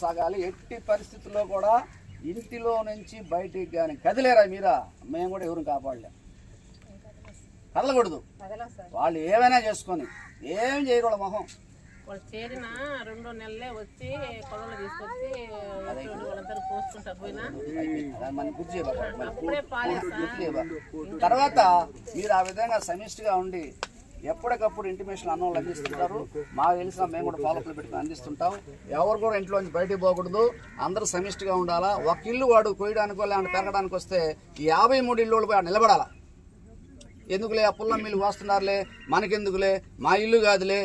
సాగాలి ఎట్టి పరిస్థితుల్లో కూడా ఇంటిలో నుంచి బయటికి కానీ కదిలేరా మీరా? మేము కూడా ఎవరు కాపాడలేం. కదలకూడదు. వాళ్ళు ఏమైనా చేసుకొని ఏం చేయరు మొహం. వాళ్ళు చేరిన రెండో నెలలే వచ్చి కొడవలు తీసుకొచ్చి ఎటువంటి వాళ్ళందరూ పోసుకుంటా పోయినా. అప్పుడే పాలేసా. తర్వాత మీరు ఆ విధంగా సమిష్టిగా ఉండి ఎప్పటికప్పుడు ఇంటిమేషన్ అన్నం అందిస్తుంటారు మాకు తెలిసిన మేము కూడా ఫాలోఅప్లు పెట్టుకుని అందిస్తుంటాం. ఎవరు కూడా ఇంట్లోంచి బయటికి పోకూడదు. అందరూ సమిష్టిగా ఉండాలా. ఒక ఇల్లు వాడు కొయ్యడానికో లేదంటే పెరగడానికి వస్తే ఈ యాభై మూడు ఇల్లు పోయి ఆడ నిలబడాలా? ఎందుకులే? ఆ పుల్లం మిల్లు వస్తున్నారులే మనకెందుకులే? మా ఇల్లు కాదులే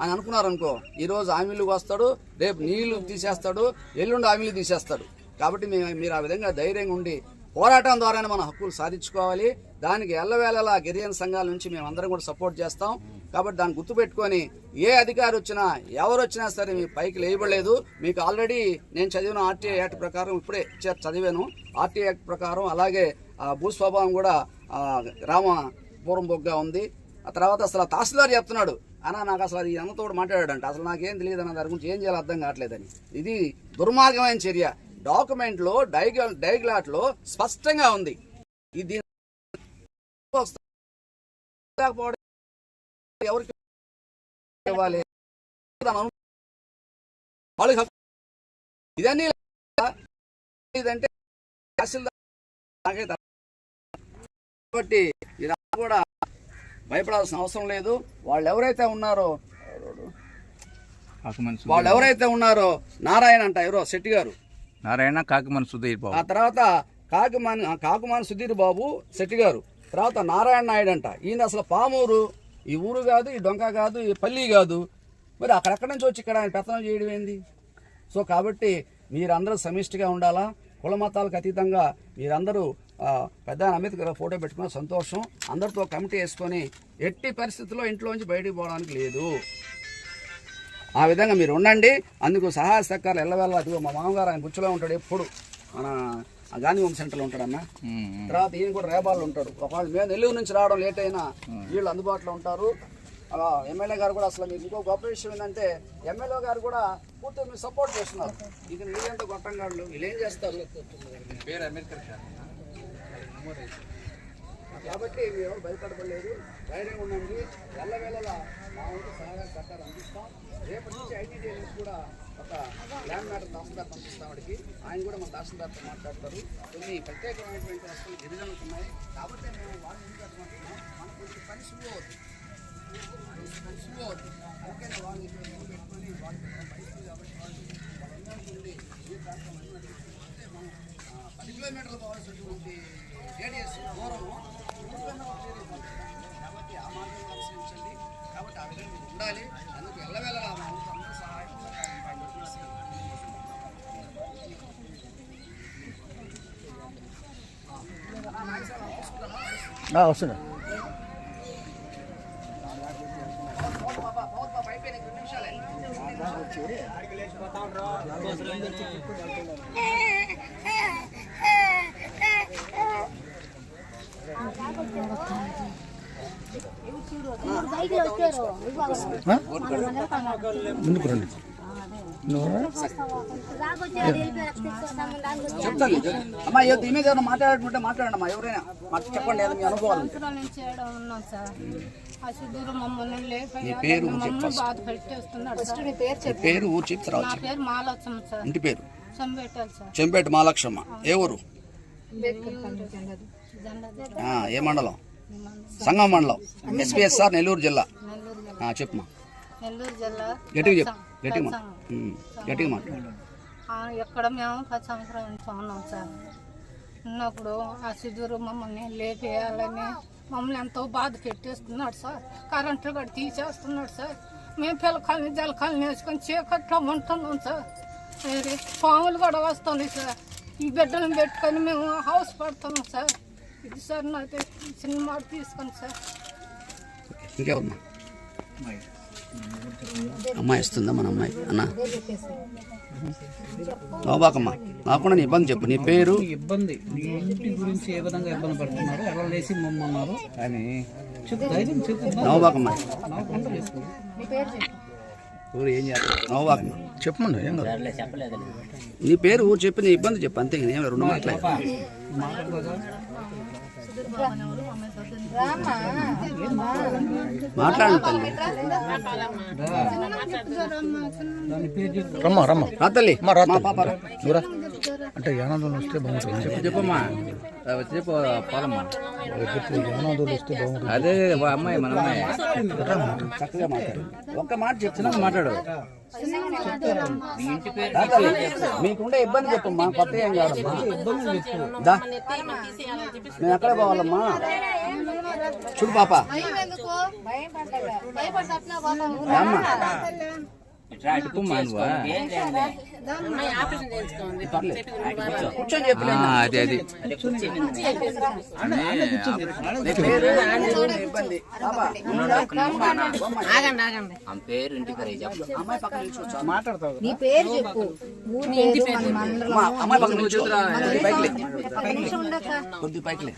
అని అనుకున్నారనుకో ఈరోజు ఆమెలు వస్తాడు రేపు నీళ్ళు తీసేస్తాడు ఎల్లుండి ఆమెలు తీసేస్తాడు. కాబట్టి మేము మీరు ఆ విధంగా ధైర్యంగా ఉండి పోరాటం ద్వారానే మన హక్కులు సాధించుకోవాలి. దానికి ఎల్లవేళలా గిరిజన సంఘాల నుంచి మేము అందరం కూడా సపోర్ట్ చేస్తాం. కాబట్టి దాన్ని గుర్తుపెట్టుకొని ఏ అధికారి వచ్చినా ఎవరు వచ్చినా సరే మీ పైకి లేయబడలేదు. మీకు ఆల్రెడీ నేను చదివిన ఆర్టీఐ యాక్ట్ ప్రకారం ఇప్పుడే చదివాను. ఆర్టీఐ యాక్ట్ ప్రకారం అలాగే ఆ భూస్వభావం కూడా రామ పూర్వం బొగ్గా ఉంది. ఆ తర్వాత అసలు ఆ తహసీల్దార్ చెప్తున్నాడు. అన్న నాకు అసలు అది అన్నతో కూడా మాట్లాడాడంట. అసలు నాకేం తెలియదు అన్న దాని గురించి ఏం చేయాలో అర్థం కావట్లేదని. ఇది దుర్మార్గమైన చర్య. డాక్యుమెంట్లో డైగ్లా డైగ్లాట్లో స్పష్టంగా ఉంది. ఇది ఎవరికి ఇవ్వాలి? వాళ్ళకి ఇదన్నీ ఇదంటే తహసీల్దార్. కాబట్టి కూడా భయపడాల్సిన అవసరం లేదు. వాళ్ళు ఎవరైతే ఉన్నారో వాళ్ళు ఎవరైతే ఉన్నారో నారాయణ అంట ఎవరో శెట్టి గారు. నారాయణ కాకిమాన సుధీర్ బాబు. ఆ తర్వాత కాకిమాన్ ఆ సుధీర్ బాబు శెట్టి గారు. తర్వాత నారాయణ నాయుడు అంట. ఈయన అసలు పామూరు. ఈ ఊరు కాదు ఈ డొంక కాదు ఈ పల్లి కాదు. మరి అక్కడెక్కడి నుంచి వచ్చి ఇక్కడ ఆయన పెత్తనం చేయడం ఏంది? సో కాబట్టి మీరందరూ సమిష్టిగా ఉండాలా? కుల మతాలకు అతీతంగా మీరందరూ పెద్ద అంబేద్కర్ ఫోటో పెట్టుకున్న సంతోషం అందరితో కమిటీ వేసుకొని ఎట్టి పరిస్థితుల్లో ఇంట్లోంచి బయటికి పోవడానికి లేదు. ఆ విధంగా మీరు ఉండండి. అందుకు సహాయ సహకారాలు ఎల్లవెల్ల అదిగో మా మామగారు ఆయన బుచ్చులో ఉంటాడు ఎప్పుడు. మన గాంధీ హోమ్ సెంటర్లో ఉంటాడన్న తర్వాత ఈయన కూడా రేబాల్లో ఉంటాడు. ఒకవేళ మేము నెల్లూరు నుంచి రావడం లేట్ అయినా వీళ్ళు అందుబాటులో ఉంటారు. ఎమ్మెల్యే గారు కూడా అసలు మీకు ఇంకో గొప్ప విషయం ఏంటంటే ఎమ్మెల్యే గారు కూడా పూర్తిగా మీరు సపోర్ట్ చేస్తున్నారు. ఇది మీరంతా గొట్టంగాళ్ళు వీళ్ళు ఏం చేస్తారు? కాబట్టి మీరు ఎవరు భయపడలేదు ధైర్యంగా ఉండండి. ఎల్లవేళలా మా వంతు సహాయం సహకారం అందిస్తాం. రేపటి నుంచి ఐటీడీఎల్ఎస్ కూడా ఒక ల్యాండ్ మ్యాటర్ తహసీల్దార్ పంపిస్తాం వాడికి. ఆయన కూడా మన తహసీల్దార్తో మాట్లాడతారు. కొన్ని ప్రత్యేకమైనటువంటి వస్తువులు గిరిజనులకు ఉన్నాయి. కాబట్టి మేము వాళ్ళని ఏం చేస్తామంటున్నాం మనకు కొంచెం పని సులువు అవుతుంది. పని సులువు అవుతుంది. అందుకని ఇక్కడ పెట్టుకొని పరిస్థితి కాబట్టి వాళ్ళు ఉండి ఏ మనం పది కిలోమీటర్లు పోవాల్సినటువంటి రేడియస్ దూరం కాబట్టి ఆ మార్గం అనుసరించండి కాబట్టి ఆ విధంగా మీరు ఉండాలి. అందుకు ఎల్లవేళలా మా వంతు అందరూ సహాయం వస్తున్నా బాబా బాబా బాబా అయిపోయినాయి రెండు నిమిషాలే. ముందుకు రండి చెప్తాను అమ్మా ఏదో దీని మీద ఏమైనా మాట్లాడుకుంటే మాట్లాడండి అమ్మా ఎవరైనా. మాకు చెప్పండి ఏదో మీ అనుభవాలు. పేరు ఊరు సార్. ఇంటి పేరు? చెంపేట మహాలక్ష్మ ఏ ఊరు? ఏ మండలం? సంగం మండలం ఎస్పీఎస్ఆర్ నెల్లూరు జిల్లా. జిల్లా గట్టిగా చెప్పు గట్టిగా గట్టిగా మాట్లాడు ఇక్కడ మేము పది సంవత్సరాల నుంచి ఉన్నాం సార్. ఉన్నప్పుడు ఆ సిద్ధూరు మమ్మల్ని లేపేయాలని మమ్మల్ని ఎంతో బాధ పెట్టేస్తున్నాడు సార్. కరెంటు కూడా తీసేస్తున్నాడు సార్. మేము పిల్లకాయని జలకాయని వేసుకొని చీకట్లో ఉంటున్నాం సార్. పాములు కూడా వస్తున్నాయి సార్. ఈ బిడ్డలను పెట్టుకొని మేము హౌస్ పడుతున్నాం సార్. ఇది సార్ నాకు సినిమా తీసుకొని సార్. ఇంకేమన్నా అమ్మాయి ఇస్తుందా మన అమ్మాయి? అన్న? నవ్వాకమ్మా నాకుండా నీ ఇబ్బంది చెప్పు. నీ పేరు? ఇబ్బంది. నీ ఇంటి గురించి ఏ విధంగా ఇబ్బంది పడుతున్నారు? ఎలా లేచి మమ్మన్నారు? చెప్పు ధైర్యం చెప్పు. ఊరు ఏం చేస్తారు? నవ్వాకు చెప్పమండి ఏం కాదు. నీ పేరు ఊరు చెప్పి నీ ఇబ్బంది చెప్పు. అంతే రెండు మాటలే మాట్లాడండి రమ్మా రమ్మా రా తల్లి రా మా. పాప రా. నువ్వురా. అంటే యానాదులు వస్తే బాగుంటుంది. చెప్పు చెప్పమ్మా. చెప్పు పాలమ్మా. యానాదులు వస్తే బాగుంటుంది అదే వా అమ్మాయి మన అమ్మాయి. చక్కగా మాట్లాడు. ఒక్క మాట చెప్తున్నా మాట్లాడు. మీకుండే ఇబ్బంది చెప్పమ్మా కొత్త ఏం కాదమ్మా. మేము ఎక్కడ పోవాలమ్మా? చూడు పాప. రామ్మా అదే అది. నీ పేరు అమ్మాయి? నీ పేరు చెప్పు. పేరు పక్కన. కొద్ది పైకి కొద్ది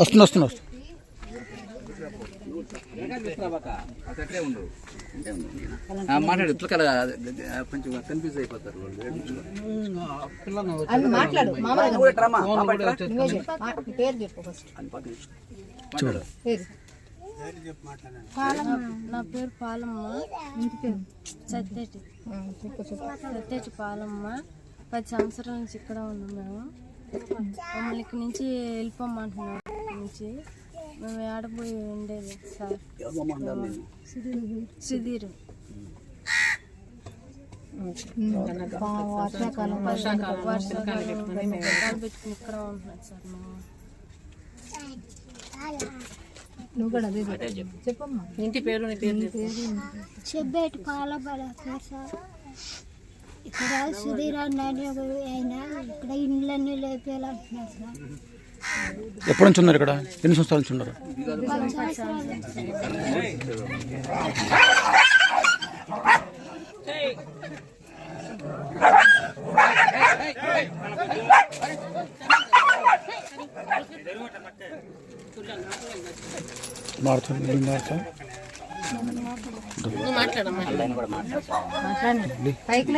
వస్తుంది వస్తుంది వస్తుంది మాట్లాడు ఇట్లా కదా కొంచెం కన్ఫ్యూజ్ అయిపోతారు నీ పేరు. చూడు నా పాలమ్మ ఇంటి పేరు సత్యేటి సత్యేటి పాలమ్మ పది సంవత్సరాల నుంచి ఇక్కడ ఉన్నాం మేము మమ్మల్ని ఇక్కడి నుంచి వెళ్ళిపోమంటున్నారు ఇక్కడి నుంచి మేము ఏడపోయి ఉండేది సార్? సుధీర్. వర్షాకాలం వర్షాకాలం పెట్టుకుని ఇక్కడ ఉంటున్నాం సార్ మేము నువ్వు కూడా అదే చెప్పు. చెప్పమ్మా. ఇంటి పేరు నీ పేరు చెప్పు. చెబ్బేటి పాలబల సార్. ఇక్కడ సుధీర్ అన్న అని ఒక ఆయన ఇక్కడ ఇండ్లన్నీ లేపేయాలంటున్నారు సార్. ఎప్పటి నుంచి ఉన్నారు ఇక్కడ? ఎన్ని సంవత్సరాల నుంచి ఉన్నారు? మారుతుంది మారుతా? మాట్లాడమ్మా. పైకి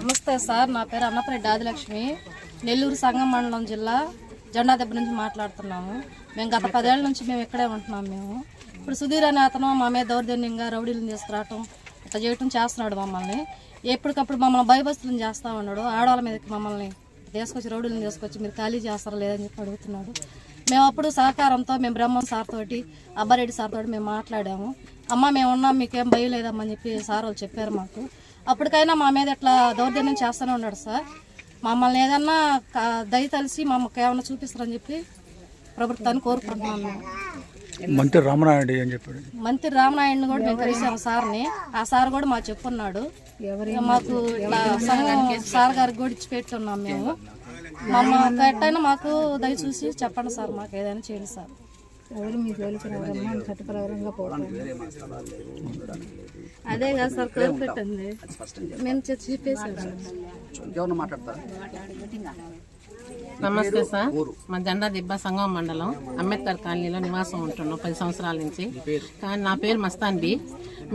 నమస్తే సార్ నా పేరు అన్నపరెడ్డి ఆదిలక్ష్మి. నెల్లూరు సంగం మండలం జిల్లా జెండా దెబ్బ నుంచి మాట్లాడుతున్నాము. మేము గత పదేళ్ళ నుంచి మేము ఇక్కడే ఉంటున్నాం మేము. ఇప్పుడు సుధీర్ అనే అతను మా మీద దౌర్జన్యంగా రౌడీలను తీసుకురావటం ఇట్లా చేయటం చేస్తున్నాడు మమ్మల్ని. ఎప్పటికప్పుడు మమ్మల్ని భయభస్తులను చేస్తూ ఉన్నాడు. ఆడవాళ్ళ మీదకి మమ్మల్ని తీసుకొచ్చి రౌడీలను తీసుకొచ్చి మీరు ఖాళీ చేస్తారా లేదని చెప్పి అడుగుతున్నాడు. మేము అప్పుడు సహకారంతో మేము బ్రహ్మం సార్ తోటి అబ్బారెడ్డి సార్ తోటి మేము మాట్లాడాము. అమ్మ మేము ఉన్నాం మీకేం భయం లేదమ్మని చెప్పి సార్ వాళ్ళు చెప్పారు మాకు. అప్పటికైనా మా మీద ఇట్లా దౌర్జన్యం చేస్తూనే ఉన్నాడు సార్. మమ్మల్ని ఏదన్నా క- దయ తలిసి మమ్మల్ని ఏమన్నా చూపిస్తారని చెప్పి ప్రభుత్వాన్ని కోరుకుంటున్నాం మేము మంత్రి రామనాయుడు అని చెప్పాడు? మంత్రి రామనాయుడిని కూడా మేము కలిసాము సార్ని. ఆ సార్ కూడా మాకు చెప్పున్నాడు. మాకు ఇట్లా సంఘం సార్ గారికి కూడా ఇచ్చి పెట్టున్నాం మేము. మమ్మల్ని ఎట్టయినా మాకు దయ చూసి చెప్పండి సార్ మాకు ఏదైనా చేయండి సార్. ఎవరు మీ జోలికి రావడమ్మా చట్టపరంగా పోతాం అదే కదా సార్ కోరి పెట్టింది మేము చెప్పేసాం మాట్లాడతారా? నమస్తే సార్. మా జెండా దిబ్బ సంగం మండలం అంబేద్కర్ కాలనీలో నివాసం ఉంటున్నాం. పది సంవత్సరాల నుంచి. కానీ నా పేరు మస్తాన్ బి.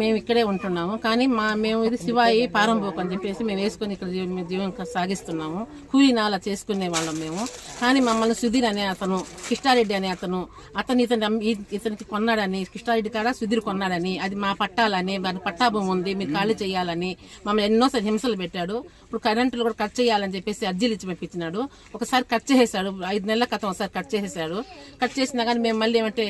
మేము ఇక్కడే ఉంటున్నాము. కానీ మా మేము ఇది శివాయి పారంభోకు అని చెప్పేసి మేము వేసుకొని ఇక్కడ జీవనం సాగిస్తున్నాము. కూలీ అలా చేసుకునే వాళ్ళం మేము. కానీ మమ్మల్ని సుధీర్ అనే అతను కృష్ణారెడ్డి అనే అతను అతను ఇతను ఇతనికి కొన్నాడని కృష్ణారెడ్డి కాడ సుధీర్ కొన్నాడని అది మా పట్టాలని దాని పట్టాభూమి ఉంది మీరు ఖాళీ చేయాలని మమ్మల్ని ఎన్నోసారి హింసలు పెట్టాడు. ఇప్పుడు కరెంటులు కూడా కట్ చేయాలని చెప్పేసి అర్జీలు ఇచ్చి పంపించినాడు. ఒకసారి కట్ చేసేసాడు. ఐదు నెలల క్రితం ఒకసారి కట్ చేసేసాడు. కట్ చేసినా కానీ మేము మళ్ళీ ఏమంటే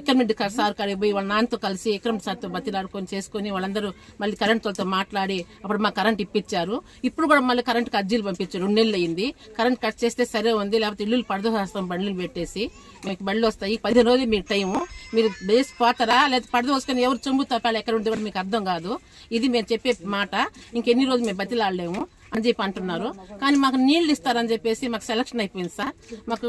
ఎకరమిడ్ సార్ కాడికి పోయి వాళ్ళ నాన్నతో కలిసి ఎకరమిడ్ సార్తో బతిలాడుకొని చేసుకొని వాళ్ళందరూ మళ్ళీ కరెంట్ వాళ్ళతో మాట్లాడి అప్పుడు మా కరెంట్ ఇప్పించారు. ఇప్పుడు కూడా మళ్ళీ కరెంట్కి అర్జీలు పంపించారు. రెండు నెలలు అయింది. కరెంట్ కట్ చేస్తే సరే ఉంది. లేకపోతే ఇల్లు పడదోసేస్తాం బండ్లు పెట్టేసి. మీకు బండ్లు వస్తాయి. పదిహేను రోజులు మీ టైము మీరు బేస్ పోతారా? లేదా పడదోసుకొని ఎవరు చెంబు తప్పాలి ఎక్కడ ఉంటే కూడా మీకు అర్థం కాదు. ఇది మేము చెప్పే మాట. ఇంకెన్ని రోజులు మేము బతిలాడలేము. అని చెప్పి అంటున్నారు. కానీ మాకు నీళ్ళు ఇస్తారని చెప్పేసి మాకు సెలక్షన్ అయిపోయింది సార్. మాకు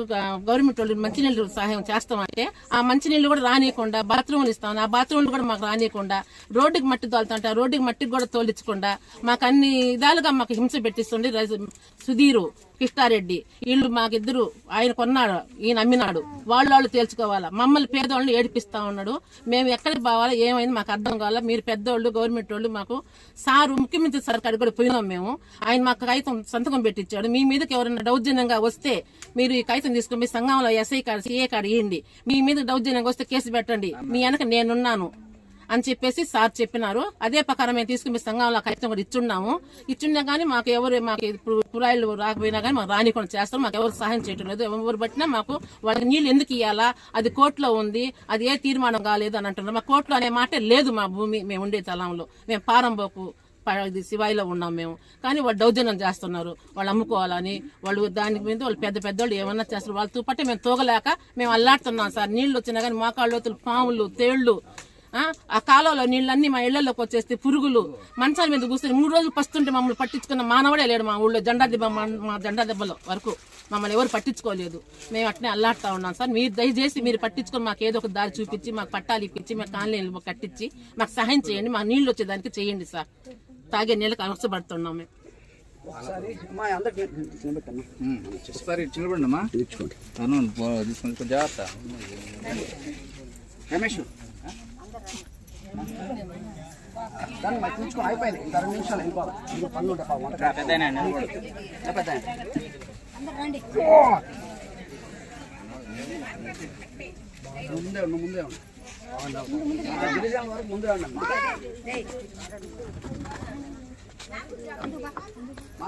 గవర్నమెంట్ వాళ్ళు మంచినీళ్ళు సహాయం చేస్తామంటే ఆ మంచినీళ్ళు కూడా రానియకుండా బాత్రూమ్లు ఇస్తాం. ఆ బాత్రూమ్లు కూడా మాకు రానియకుండా రోడ్డుకి మట్టి తోలుతుంటే ఆ రోడ్డుకి మట్టికి కూడా తోలించకుండా మాకు అన్ని విధాలుగా మాకు హింస పెట్టిస్తుండే సుధీరు కిష్టారెడ్డి వీళ్ళు మాకిద్దరు ఆయన కొన్నాడు ఈయన అమ్మినాడు. వాళ్ళు వాళ్ళు తేల్చుకోవాలా? మమ్మల్ని పేదోళ్ళని ఏడిపిస్తా ఉన్నాడు. మేము ఎక్కడికి పోవాలా ఏమైంది మాకు అర్థం కావాలా? మీరు పెద్దోళ్ళు గవర్నమెంట్ వాళ్ళు మాకు సారు ముఖ్యమంత్రి సార్ కాడికి కూడా పోయినాం మేము. ఆయన మాకు కైతం సంతకం పెట్టించాడు. మీ మీదకి ఎవరైనా దౌర్జన్యంగా వస్తే మీరు ఈ కైతం తీసుకుని మీ సంఘంలో ఎస్ఐ కార్డు సిఏ కార్డు ఇవ్వండి మీ మీద దౌర్జన్యంగా వస్తే కేసు పెట్టండి. మీ వెనక నేనున్నాను. అని చెప్పేసి సార్ చెప్పినారు. అదే ప్రకారం మేము తీసుకుని మీ సంఘంలో కాగితం కూడా ఇచ్చున్నాము. ఇచ్చున్నా కానీ మాకు ఎవరు మాకు ఇప్పుడు కుళాయిలు రాకపోయినా కానీ మాకు రానికుండా చేస్తారు. మాకు ఎవరు సహాయం చేయటం లేదు. ఎవరు పట్టినా మాకు వాళ్ళకి నీళ్ళు ఎందుకు ఇవ్వాలా అది కోర్టులో ఉంది. అది ఏ తీర్మానం కాలేదు అని అంటున్నారు. మా కోర్టులో అనే మాట లేదు మా భూమి. మేము ఉండే తలంలో మేము పారంబోకు ఇది శివాయిలో ఉన్నాం మేము. కానీ వాళ్ళు దౌర్జన్యం చేస్తున్నారు. వాళ్ళు అమ్ముకోవాలని వాళ్ళు దాని మీద వాళ్ళు పెద్ద పెద్దోళ్ళు ఏమన్నా చేస్తారు. వాళ్ళతో పట్టి మేము తోగలేక మేము అల్లాడుతున్నాం సార్. నీళ్ళు వచ్చినా కానీ మోకాళ్ళలోతులు పాములు తేళ్ళు ఆ, ఆ కాలంలో నీళ్ళన్నీ మా ఇళ్ళలోకి వచ్చేస్తే పురుగులు మంచాల మీద కూర్చొని మూడు రోజులు పస్తుంటే మమ్మల్ని పట్టించుకున్న మానవుడే లేడు మా ఊళ్ళో. జెండా దెబ్బ మా- మా జెండా దెబ్బలో వరకు మమ్మల్ని ఎవరు పట్టించుకోలేదు. మేము అట్నే అల్లాడుతా ఉన్నాం సార్. మీరు దయచేసి మీరు పట్టించుకొని మాకు ఏదో ఒక దారి చూపించి మాకు పట్టాలు ఇప్పించి మాకు కాలనీలు కట్టించి మాకు సహాయం చేయండి. మా నీళ్ళు వచ్చేదానికి చేయండి సార్. తాగే నీళ్ళకి అవసరపడుతున్నాం మేము. ఒకసారి అమ్మా జాగ్రత్త. రమేష్ దాన్ని మరి కూర్చుకొని అయిపోయింది. ఇంకా రెండు నిమిషాలు వెళ్ళిపోవాలి. ఇంకా పనులు ఉంటాయి పాపం వంట పెద్ద పెద్ద ముందే ఉండు, ముందే ఉండు. ఆ, గిరిజనుల వరకు ముందే మా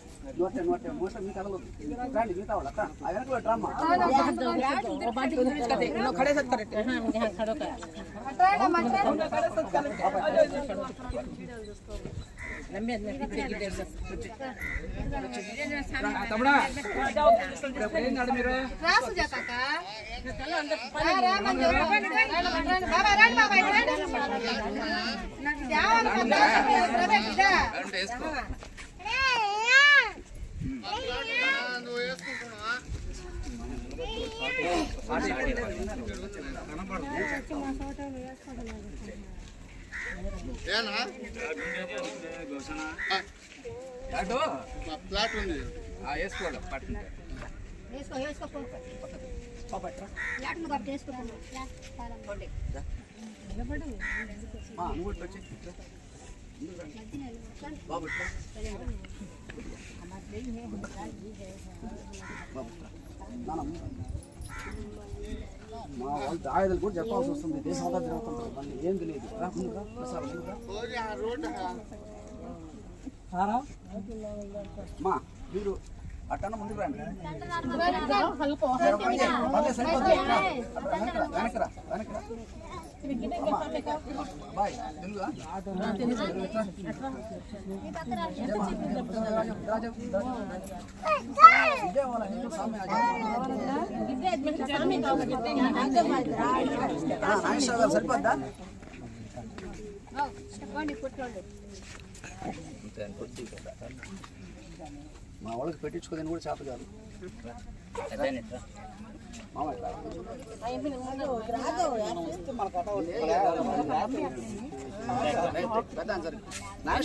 నోటే నోటే మోసం మీ కథలు రండి మిగతా వాళ్ళు అక్క ఆ వెనక వాళ్ళు తమ్ముడా మీరు రాసు జాతక ఫ్లాట్ ఉంది. వేసుకోవాలి పట్టు వేసుకో వేసుకో పో. ఫ్లాట్ ఉంది కాబట్టి వేసుకుంటాను ఫ్లాట్ తాళం. మా మా వాళ్ళు ఆయుధాలు కూడా చెప్పాల్సి వస్తుంది దేశం అంతా తిరుగుతుంటారు మళ్ళీ ఏం తెలియదు మా మీరు అట్టన ముందుకు రండి వెనకరా వెనకరా రా. సరిపోద్దా మా వాళ్ళకి పెట్టించుకోదని కూడా చేత కాదు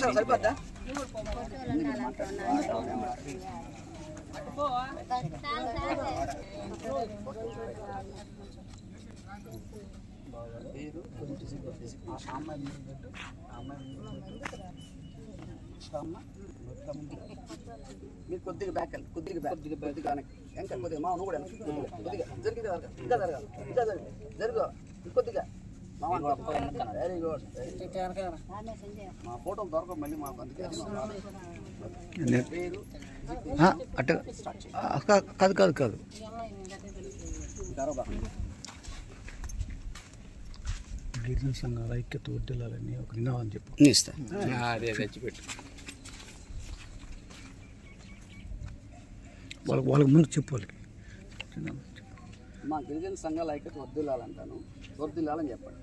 సరిపోద్దా పేరు కొంచెం అమ్మాయి ముందు అమ్మాయి ముందు మీరు కొద్దిగా బ్యాక్ కొద్దిగా బ్యాక్ కొద్దిగా కానీ ఇంకా కొద్దిగా మా నువ్వు కూడా కొద్దిగా కొద్దిగా జరిగింది ఇంకా జరగాలి ఇంకా జరగాలి జరుగు ఇంకొద్దిగా మామ వెరీ గుడ్ మా ఫోటోలు దొరకవు మళ్ళీ మాకు అందుకే. అట్ట కాదు కాదు కాదు. గిరిజన సంఘాల ఐక్యత వర్దిల్లాలని ఒక నినాదం చెప్పు. ఇస్తా అదే తెచ్చిపెట్టు. వాళ్ళకి వాళ్ళకి ముందు చెప్పు వాళ్ళకి. మా గిరిజన సంఘాల ఐక్యత వర్దిల్లాలంటాను. వర్దిల్లాలని చెప్పండి.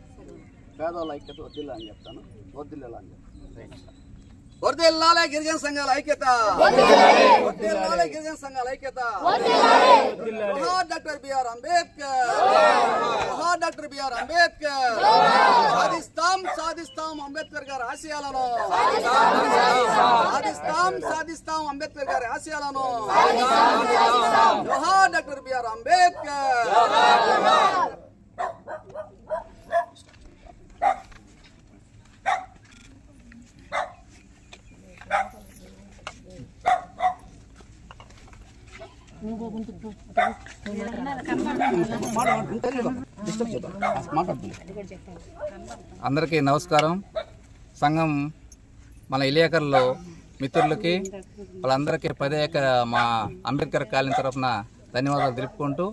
పేదవాళ్ళ ఐక్యత వర్దిల్లాలని చెప్తాను. వర్దిల్లాలని చెప్తాను. వర్దిల్లాలే గిరిజన సంఘాల ఐక్యత వర్దిల్లాలే. గిరిజన సంఘాల ఐక్యత జోహార్ డాక్టర్ బిఆర్ అంబేద్కర్. జోహార్ డాక్టర్ బిఆర్ అంబేద్కర్. సాధిస్తాం సాధిస్తాం అంబేద్కర్ గారి ఆశయాలను. సాధిస్తాం సాధిస్తాం. అంబేద్కర్ గారి ఆశయాలను. జోహార్ డాక్టర్ బిఆర్ అంబేద్కర్. అందరికీ నమస్కారం. సంఘం మన ఇలియాకర్లో మిత్రులకి వాళ్ళందరికీ పదేక మా అంబేద్కర్ కాలనీ తరఫున ధన్యవాదాలు తెలుపుకుంటూ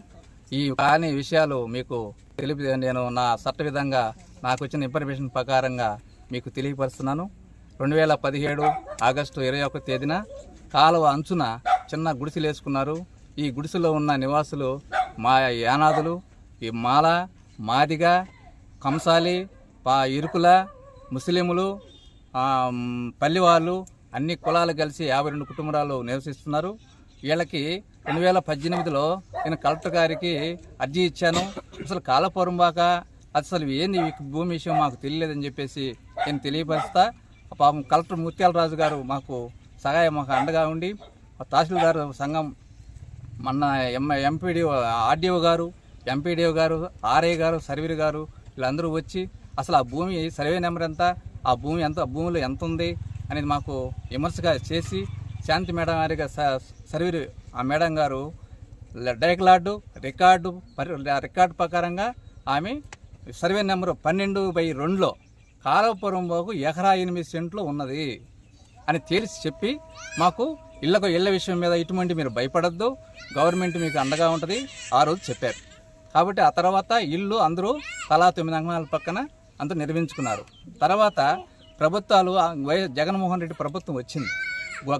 ఈ కాలనీ విషయాలు మీకు తెలిపి నేను నా చట్ట విధంగా నాకు వచ్చిన ఇన్ఫర్మేషన్ ప్రకారంగా మీకు తెలియపరుస్తున్నాను. రెండు వేల పదిహేడు ఆగస్టు ఇరవై ఒక తేదీన కాలువ అంచున చిన్న గుడిసెలు వేసుకున్నారు. ఈ గుడిసెలో ఉన్న నివాసులు మా యానాదులు ఈ మాల మాదిగ కంసాలి పా ఇరుకుల ముస్లింలు పల్లెవాళ్ళు పల్లివాళ్ళు అన్ని కులాలు కలిసి యాభై రెండు కుటుంబాలు నివసిస్తున్నారు. వీళ్ళకి రెండు వేల పద్దెనిమిదిలో నేను కలెక్టర్ గారికి అర్జీ ఇచ్చాను. అసలు కాలపొరంబాక అసలు ఏంది భూమి విషయం మాకు తెలియలేదని చెప్పేసి నేను తెలియపరుస్తా. పాపం కలెక్టర్ ముత్యాలరాజు గారు మాకు సహాయం మాకు అండగా ఉండి తహసీల్దార్ సంఘం మొన్న ఎం ఎంపీడీఓ ఆర్డీఓ గారు ఎంపీడీఓ గారు ఆర్ఐ గారు సర్వీర్ గారు వీళ్ళందరూ వచ్చి అసలు ఆ భూమి సర్వే నెంబర్ ఎంత? ఆ భూమి ఎంత? భూమిలో ఎంత ఉంది? అనేది మాకు విమర్శగా చేసి శాంతి మేడం గారిగా సర్వీర్ ఆ మేడం గారు డైక్లార్డు రికార్డు రికార్డు ప్రకారంగా ఆమె సర్వే నెంబరు పన్నెండు బై రెండులో కాలపురం బాగు ఎకరా ఎనిమిది సెంట్లు ఉన్నది అని తేల్చి చెప్పి మాకు ఇళ్ళకు ఇళ్ళ విషయం మీద ఇటువంటి మీరు భయపడద్దు గవర్నమెంట్ మీకు అండగా ఉంటుంది ఆ రోజు చెప్పారు. కాబట్టి ఆ తర్వాత ఇల్లు అందరూ తలా తొమ్మిది అంగనాల పక్కన అందరూ నిర్మించుకున్నారు. తర్వాత ప్రభుత్వాలు వైఎస్ జగన్మోహన్ రెడ్డి ప్రభుత్వం వచ్చింది.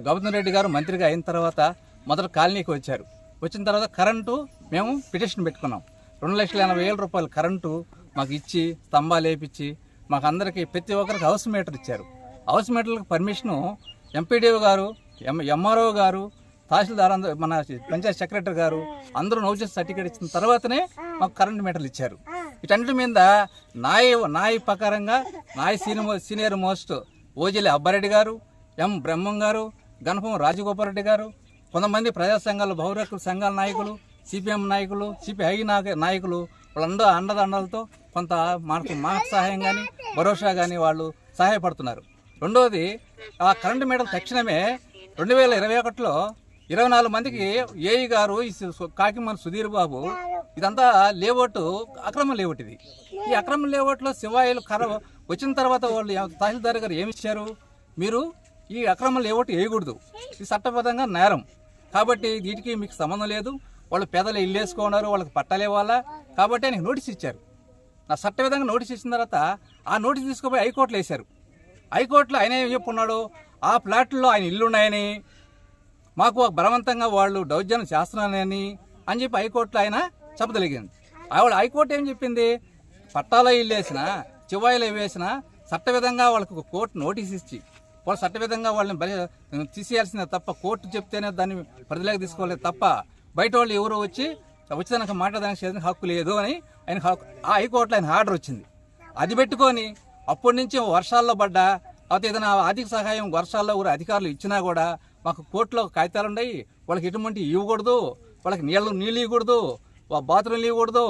గౌతమ్ రెడ్డి గారు మంత్రిగా అయిన తర్వాత మొదట కాలనీకి వచ్చారు. వచ్చిన తర్వాత కరెంటు మేము పిటిషన్ పెట్టుకున్నాం. రెండు లక్షల ఎనభై వేల రూపాయలు కరెంటు మాకు ఇచ్చి స్తంభాలు వేపించి మాకు అందరికీ ప్రతి ఒక్కరికి హౌస్ మీటర్ ఇచ్చారు. హౌస్ మీటర్లకు పర్మిషను ఎంపీడీఓ గారు ఎం ఎంఆర్ఓ గారు తహసీల్దార్ అందరూ మన పంచాయత్ సెక్రటరీ గారు అందరూ నోటీస్ సర్టిఫికేట్ ఇచ్చిన తర్వాతనే మాకు కరెంట్ మీటర్లు ఇచ్చారు. వీటన్నిటి మీద నాయ నాయ ప్రకారంగా నాయ senior senior most Ojili Abbareddy గారు ఎం బ్రహ్మం గారు గణపం రాజగోపాల్ రెడ్డి గారు కొంతమంది ప్రజా సంఘాలు బహురకుల సంఘాల నాయకులు సిపిఎం నాయకులు సిపిఐ నాయకులు వాళ్ళందరూ అండదండలతో కొంత మనకు మాకు సహాయం కానీ భరోసా కానీ వాళ్ళు సహాయపడుతున్నారు. రెండవది ఆ కరెంటు మీటర్ తక్షణమే రెండు వేల ఇరవై ఒకటిలో ఇరవై నాలుగు మందికి ఏఈ గారు కాకిమన్ సుధీర్ బాబు ఇదంతా లేఅవుట్ అక్రమ లేఅవుట్ ఇది ఈ అక్రమ లేఅవుట్లో శివాయిలు కర వచ్చిన తర్వాత వాళ్ళు తహసీల్దార్ గారు ఏమి ఇచ్చారు? మీరు ఈ అక్రమ లేఅవుట్ వేయకూడదు. ఇది చట్టబద్ధంగా నేరం. కాబట్టి వీటికి మీకు సంబంధం లేదు. వాళ్ళు పేదలు ఇల్లు వేసుకున్నారు వాళ్ళకి పట్టాలే వాళ్ళ కాబట్టి ఆయనకి నోటీస్ ఇచ్చారు. నా చట్ట విధంగా నోటీస్ ఇచ్చిన తర్వాత ఆ నోటీస్ తీసుకుపోయి హైకోర్టులో వేశారు. హైకోర్టులో ఆయన ఏం చెప్పున్నాడు? ఆ ప్లాట్లో ఆయన ఇల్లు ఉన్నాయని మాకు బలవంతంగా వాళ్ళు దౌర్జన్యం చేస్తున్నారని అని చెప్పి హైకోర్టులో ఆయన చెప్పదలిగింది. ఆవిడ హైకోర్టు ఏం చెప్పింది? పట్టాలో ఇల్లు వేసిన చివాయిలో వేసిన చట్టవిధంగా వాళ్ళకు ఒక కోర్టు నోటీస్ ఇచ్చి వాళ్ళు చట్టవిధంగా వాళ్ళని బలి తీసేయాల్సిందే తప్ప కోర్టు చెప్తేనే దాన్ని పరిధిలోకి తీసుకోలేదు తప్ప బయట వాళ్ళు ఎవరో వచ్చి వచ్చిదానికి మాట్లాడడానికి చేసిన హక్కు లేదు అని ఆయన హక్కు ఆ హైకోర్టులో ఆయన ఆర్డర్ వచ్చింది. అది పెట్టుకొని అప్పటి నుంచి వర్షాల్లో పడ్డా లేకపోతే ఏదైనా ఆర్థిక సహాయం వర్షాల్లో కూడా అధికారులు ఇచ్చినా కూడా మాకు కోర్టులో కాగితాలు ఉన్నాయి వాళ్ళకి ఎటువంటి ఇవ్వకూడదు. వాళ్ళకి నీళ్ళు నీళ్ళు ఇవ్వకూడదు. బాత్రూమ్లు ఇవ్వకూడదు.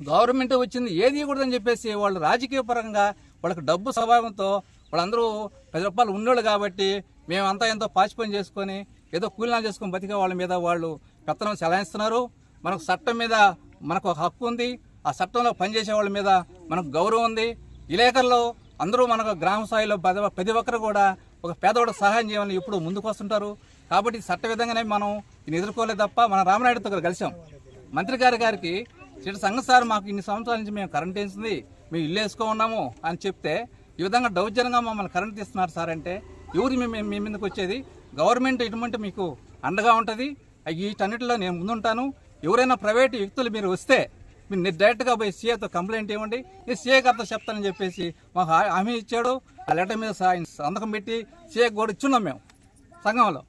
గవర్నమెంట్ వచ్చింది ఏది ఇవ్వకూడదని చెప్పేసి వాళ్ళు రాజకీయ పరంగా వాళ్ళకి డబ్బు స్వభావంతో వాళ్ళందరూ పది రూపాయలు ఉన్నోళ్ళు కాబట్టి మేమంతా ఎంతో పాచిపని చేసుకొని ఏదో కూలినాలు చేసుకొని బతికే వాళ్ళ మీద వాళ్ళు పెత్తనం చెలాయిస్తున్నారు. మనకు చట్టం మీద మనకు ఒక హక్కు ఉంది. ఆ చట్టంలో పనిచేసే వాళ్ళ మీద మనకు గౌరవం ఉంది. విలేకరులు అందరూ మనకు గ్రామ స్థాయిలో ప్రతి ఒక్కరు కూడా ఒక పేదవాడు సహాయం చేయాలని ఎప్పుడు ముందుకు వస్తుంటారు కాబట్టి చట్ట విధంగానే మనం దీన్ని ఎదుర్కోలేదు తప్ప మన రామనాయుడుతో కలిసాం. మంత్రి గారి గారికి చెడు సంఘ సార్ మాకు ఇన్ని సంవత్సరాల నుంచి మేము కరెంట్ వేసింది మేము ఇల్లు వేసుకో ఉన్నాము అని చెప్తే ఈ విధంగా దౌర్జన్యంగా మమ్మల్ని కరెంట్ తీస్తున్నారు సార్ అంటే ఎవరు మీ మీ మీదకి వచ్చేది? గవర్నమెంట్ ఇటువంటి మీకు అండగా ఉంటుంది. వీటన్నిటిలో నేను ముందుంటాను. ఎవరైనా ప్రైవేట్ వ్యక్తులు మీరు వస్తే మీరు డైరెక్ట్గా పోయి సీఏతో కంప్లైంట్ ఇవ్వండి. నేను సీఏ గారితో చెప్తానని చెప్పేసి మాకు హామీ ఇచ్చాడు. ఆ లెటర్ మీద సాయం సంతకం పెట్టి సీఏ కూడా ఇచ్చున్నాం మేము సంఘంలో.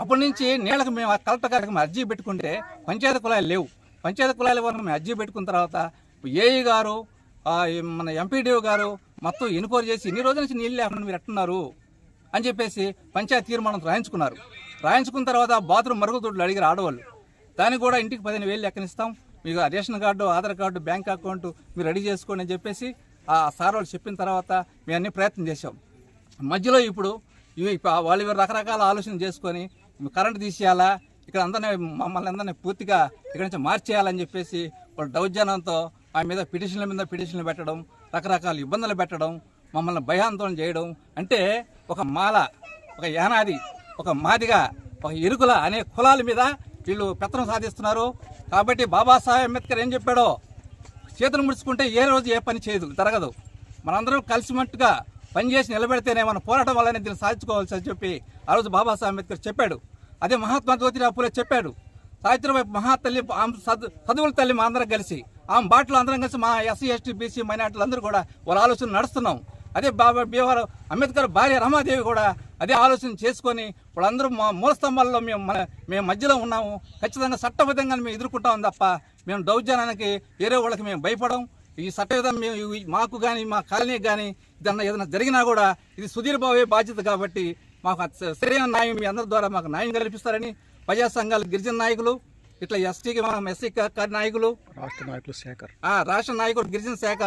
అప్పటి నుంచి నీళ్ళకి మేము ఆ కలెక్టర్ గారికి మేము అర్జీ పెట్టుకుంటే పంచాయతీ కుళాయిలు లేవు. పంచాయతీ కుళాయిల వరకు మేము అర్జీ పెట్టుకున్న తర్వాత ఏఈ గారు మన ఎంపీడీఓ గారు మొత్తం ఎన్క్వైరీ చేసి ఇన్ని రోజుల నుంచి నీళ్ళు లేకుండా మీరు ఎట్టున్నారు అని చెప్పేసి పంచాయతీ తీర్మానం రాయించుకున్నారు. రాయించుకున్న తర్వాత బాత్రూమ్ మరుగుదొడ్లు అడిగారు ఆడవాళ్ళు. దానికి కూడా ఇంటికి పదిహేను వేలు లెక్కనిస్తాం. మీకు ఆ ration card Aadhaar card bank account మీరు రెడీ చేసుకోండి అని చెప్పేసి ఆ సార్ వాళ్ళు చెప్పిన తర్వాత మేము అన్ని ప్రయత్నం చేసాం మధ్యలో ఇప్పుడు ఇవి వాళ్ళు రకరకాల ఆలోచన చేసుకొని కరెంటు తీసేయాలా? ఇక్కడ అందరినీ మమ్మల్ని అందరినీ పూర్తిగా ఇక్కడ నుంచి మార్చేయాలని చెప్పేసి వాళ్ళు దౌర్జన్యంతో ఆ మీద పిటిషన్ల మీద పిటిషన్లు పెట్టడం రకరకాల ఇబ్బందులు పెట్టడం మమ్మల్ని భయాందోళన చేయడం అంటే ఒక మాల ఒక యానాది ఒక మాదిగా ఒక ఎరుకుల అనే కులాల మీద వీళ్ళు పెత్తనం సాధిస్తున్నారు. కాబట్టి బాబాసాహెబ్ అంబేద్కర్ ఏం చెప్పాడో? చేతులు ముడుచుకుంటే ఏ రోజు ఏ పని చేయదు జరగదు. మనందరం కలిసిమట్టుగా పనిచేసి నిలబెడితేనే మన పోరాటం వల్లనే దీన్ని సాధించుకోవాల్సి అని చెప్పి ఆ రోజు బాబాసాహెబ్ అంబేద్కర్ చెప్పాడు. అదే మహాత్మా జ్యోతిరావు పూలే చెప్పాడు. సావిత్రిబాయి మహాతల్లి ఆమె చదు- చదువుల తల్లి మా అందరం కలిసి ఆమె బాటలో అందరం కలిసి మా ఎస్సీ ఎస్టీ బీసీ మైనార్టీలు అందరూ కూడా వాళ్ళ ఆలోచన నడుస్తున్నాం. అదే బాబా బీఆర్ అంబేద్కర్ భార్య రమాదేవి కూడా అదే ఆలోచన చేసుకొని వాళ్ళందరూ మా మూల స్తంభాల్లో మేము మన మేము మధ్యలో ఉన్నాము. ఖచ్చితంగా చట్టబద్ధంగా మేము ఎదుర్కొంటాం తప్ప మేము దౌర్జన్యానికి వేరే వాళ్ళకి మేము భయపడం. ఈ చట్టవిధం మేము మాకు కానీ మా కాలనీకి కానీ ఇదన్నా ఏదైనా జరిగినా కూడా ఇది సుధీర్ బాబే బాధ్యత కాబట్టి మాకు సరైన న్యాయం మీ అందరి ద్వారా మాకు న్యాయం కల్పిస్తారని ప్రజా సంఘాల గిరిజన నాయకులు ఇట్లా ఎస్టీకి మన ఎస్సీ నాయకులు రాష్ట్ర నాయకులు శేఖర్. ఆ రాష్ట్ర నాయకుడు గిరిజన శాఖ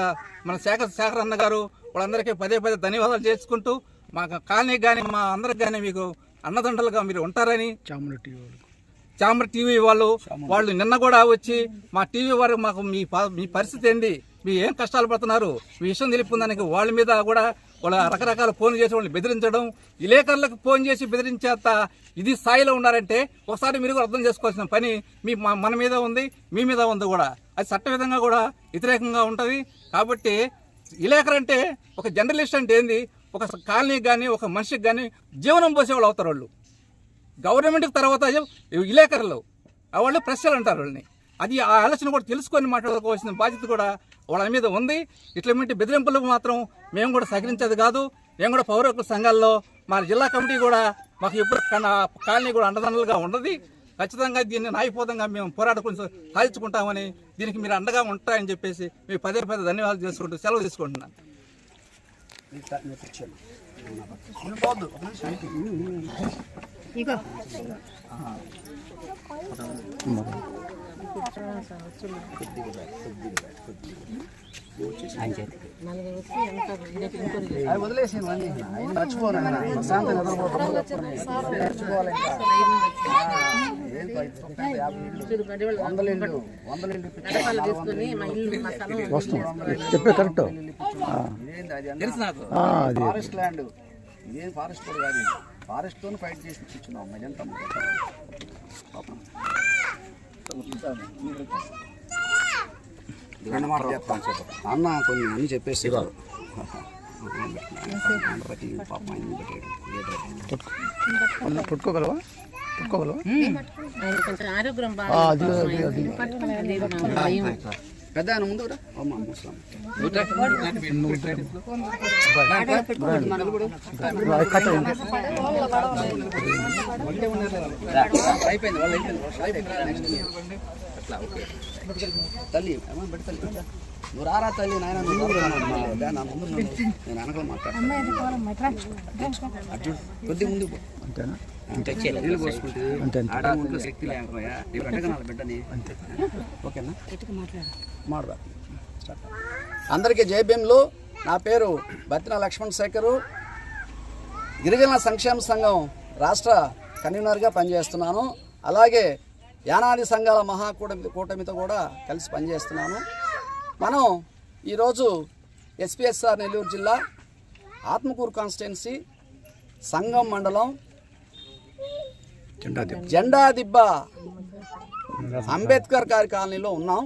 మన శాఖ శేఖర్ అన్న గారు వాళ్ళందరికీ పదే పదే ధన్యవాదాలు చేసుకుంటూ మా కాలనీకి కానీ మా అందరికి కానీ మీకు అన్నదండలుగా మీరు ఉంటారని చాముండి టీవీ వాళ్ళు. చామర్ టీవీ వాళ్ళు వాళ్ళు నిన్న కూడా వచ్చి మా టీవీ వారు మాకు మీ మీ పరిస్థితి ఏంది మీ ఏం కష్టాలు పడుతున్నారు? మీ విషయం తెలిపిందానికి వాళ్ళ మీద కూడా వాళ్ళ రకరకాల ఫోన్ చేసి వాళ్ళని బెదిరించడం విలేకరులకు ఫోన్ చేసి బెదిరించేంత ఇది స్థాయిలో ఉన్నారంటే ఒకసారి మీరు కూడా అర్థం చేసుకోవాల్సిన పని మీ మన మీద ఉంది మీ మీద ఉంది కూడా. అది చట్టవిధంగా కూడా వ్యతిరేకంగా ఉంటుంది. కాబట్టి విలేకరు అంటే ఒక జర్నలిస్ట్ అంటే ఏంది? ఒక కాలనీకి కానీ ఒక మనిషికి కానీ జీవనం పోసేవాళ్ళు అవుతారు వాళ్ళు. గవర్నమెంట్కి తర్వాత విలేకరులు వాళ్ళు ప్రశ్నలు అంటారు వాళ్ళని. అది ఆ ఆలోచన కూడా తెలుసుకొని మాట్లాడుకోవాల్సిన బాధ్యత కూడా వాళ్ళ మీద ఉంది. ఇట్లాంటి బెదిరింపులకు మాత్రం మేము కూడా సహకరించేది కాదు. మేము కూడా పౌర సంఘాల్లో మా జిల్లా కమిటీ కూడా మాకు ఎప్పుడు కాలనీ కూడా అండదండలుగా ఉండదు. ఖచ్చితంగా దీన్ని న్యాయపూతంగా మేము పోరాడుకుని సాధించుకుంటామని దీనికి మీరు అండగా ఉంటారని చెప్పేసి మీ పదే పదే ధన్యవాదాలు చేసుకుంటూ సెలవు తీసుకుంటున్నాను వదిలేసి మర్చిపోను. మర్చిపోవాలి ఏం చెప్పే కరెక్ట్ ఇదేంది అది అన్నా? తెలుసు నాకు. అది ఫారెస్ట్ ల్యాండ్. ఇదేం ఫారెస్ట్ కూడా కాదు. ఫారెస్ట్ తోని ఫైట్ చేసి ఇచ్చున్నాం. రెండు మాటలు చెప్తాను చెప్పు. అన్న కొన్ని అన్ని చెప్పేసి. పట్టుకోగలవా పెద్ద ముందు అయిపోయింది వాళ్ళు అయిపోయింది అయిపోయింది. Next year. అట్లా ఓకే తల్లి అమ్మ బిడ్డ తల్లి నువ్వు రారా తల్లి నాయన నువ్వు రా నాన్న. మా అదే నా ముందు ఉన్నావు. నేను వెనకాల మాట్లాడతాను అటు చూడు. కొద్ది ముందు పో. అంతేనా నీళ్ళు పోసుకుంటే అంతే. ఓకేనా. అందరికీ జైభీంలు నా పేరు బత్తిన లక్ష్మణ్ శేఖరు. గిరిజన సంక్షేమ సంఘం రాష్ట్ర కన్వీనర్గా పనిచేస్తున్నాను. అలాగే యానాది సంఘాల మహాకూటమి కూటమితో కూడా కలిసి పనిచేస్తున్నాను. మనం ఈరోజు ఎస్పీఎస్ఆర్ నెల్లూరు జిల్లా ఆత్మకూరు కాన్స్టిట్యున్సీ సంఘం మండలం జెండా దిబ్బ. జెండా దిబ్బ. అంబేద్కర్ గారి కాలనీలో ఉన్నాం.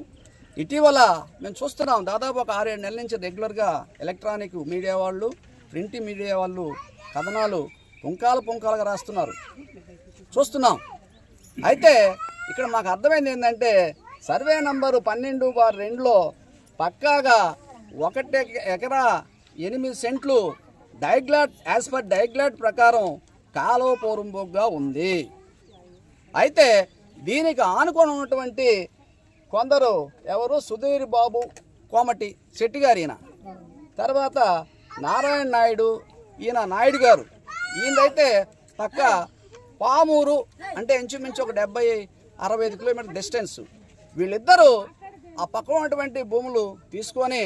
ఇటీవల మేము చూస్తున్నాం దాదాపు ఒక ఆరేడు నెలల నుంచి రెగ్యులర్గా ఎలక్ట్రానిక్ మీడియా వాళ్ళు ప్రింట్ మీడియా వాళ్ళు కథనాలు పుంకాలు పుంకాలుగా రాస్తున్నారు. చూస్తున్నాం. అయితే ఇక్కడ మాకు అర్థమైంది ఏంటంటే సర్వే నంబరు పన్నెండు బార్ రెండులో పక్కాగా ఒకటి ఎకరా ఎనిమిది సెంట్లు డైగ్లాట్ యాజ్ పర్ డైగ్లాట్ ప్రకారం కాలువ పోరుంబోగ్గా ఉంది. అయితే దీనికి ఆనుకొని ఉన్నటువంటి కొందరు ఎవరు? సుధీర్ బాబు కోమటి శెట్టి గారు ఈయన. తర్వాత నారాయణ నాయుడు ఈయన నాయుడు గారు. ఈయనైతే పక్క పామూరు అంటే ఇంచుమించు ఒక డెబ్బై అరవై ఐదు కిలోమీటర్ డిస్టెన్స్. వీళ్ళిద్దరూ ఆ పక్క ఉన్నటువంటి భూములు తీసుకొని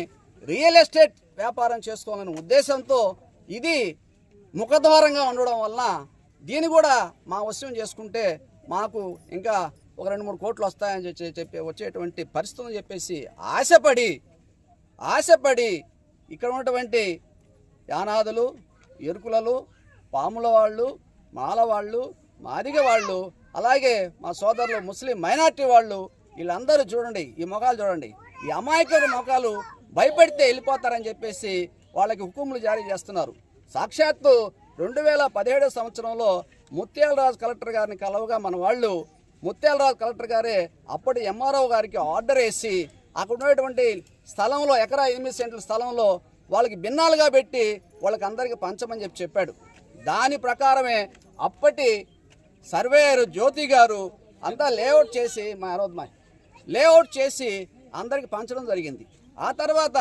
రియల్ ఎస్టేట్ వ్యాపారం చేసుకోవాలనే ఉద్దేశంతో ఇది ముఖద్వారంగా ఉండడం వలన దీన్ని కూడా మా వశ్యం చేసుకుంటే మాకు ఇంకా ఒక రెండు మూడు కోట్లు వస్తాయని చెప్పి చెప్పి వచ్చేటువంటి పరిస్థితులు చెప్పేసి ఆశపడి ఆశపడి ఇక్కడ ఉన్నటువంటి యానాదులు ఎరుకులలు పాముల వాళ్ళు మాల వాళ్ళు మాదిగ వాళ్ళు అలాగే మా సోదరులు ముస్లిం మైనార్టీ వాళ్ళు వీళ్ళందరూ చూడండి ఈ మొఖాలు చూడండి ఈ అమాయకుల మొఖాలు భయపడితే వెళ్ళిపోతారని చెప్పేసి వాళ్ళకి హుకుములు జారీ చేస్తున్నారు. సాక్షాత్తు రెండు వేల పదిహేడు సంవత్సరంలో ముత్యాలరాజు కలెక్టర్ గారిని కలవగా మన వాళ్ళు ముత్యాలరాజు కలెక్టర్ గారే అప్పటి ఎంఆర్ఓ గారికి ఆర్డర్ వేసి అక్కడ ఉన్నటువంటి స్థలంలో ఎకరా ఎనిమిది సెంట్ల స్థలంలో వాళ్ళకి భిన్నాలుగా పెట్టి వాళ్ళకి అందరికీ పంచమని చెప్పి చెప్పాడు. దాని ప్రకారమే అప్పటి సర్వేయర్ జ్యోతి గారు అంతా లేఅవుట్ చేసి మా మా లేఅవుట్ చేసి అందరికి పంచడం జరిగింది. ఆ తర్వాత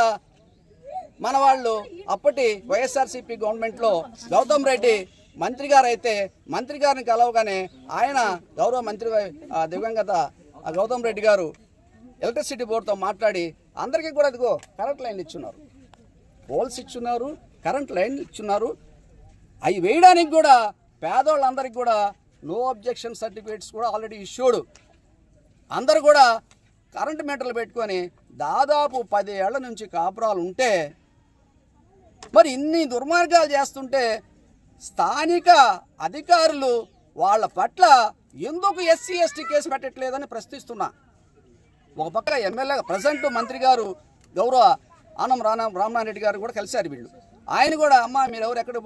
మన వాళ్ళు అప్పటి వైఎస్ఆర్సీపీ గవర్నమెంట్లో గౌతమ్ రెడ్డి మంత్రి గారు అయితే మంత్రి గారిని కలవగానే ఆయన గౌరవ మంత్రి దివంగత గౌతమ్ రెడ్డి గారు ఎలక్ట్రిసిటీ బోర్డుతో మాట్లాడి అందరికీ కూడా ఇదిగో కరెంట్ లైన్ ఇచ్చున్నారు. పోల్స్ ఇచ్చున్నారు కరెంట్ లైన్ ఇచ్చున్నారు. అవి వేయడానికి కూడా పేదవాళ్ళందరికీ కూడా నో అబ్జెక్షన్ సర్టిఫికేట్స్ కూడా ఆల్రెడీ ఇష్యూడు. అందరూ కూడా కరెంటు మీటర్లు పెట్టుకొని దాదాపు పది ఏళ్ళ నుంచి కాపురాలు ఉంటే మరి ఇన్ని దుర్మార్గాలు చేస్తుంటే స్థానిక అధికారులు వాళ్ళ పట్ల ఎందుకు ఎస్సీ ఎస్టీ కేసు పెట్టట్లేదని ప్రశ్నిస్తున్నా. ఒక పక్క ఎమ్మెల్యే ప్రజెంట్ మంత్రి గారు గౌరవ ఆనం రానా రామనారెడ్డి గారు కూడా కలిశారు వీళ్ళు. ఆయన కూడా అమ్మ మీరు ఎవరు ఎక్కడ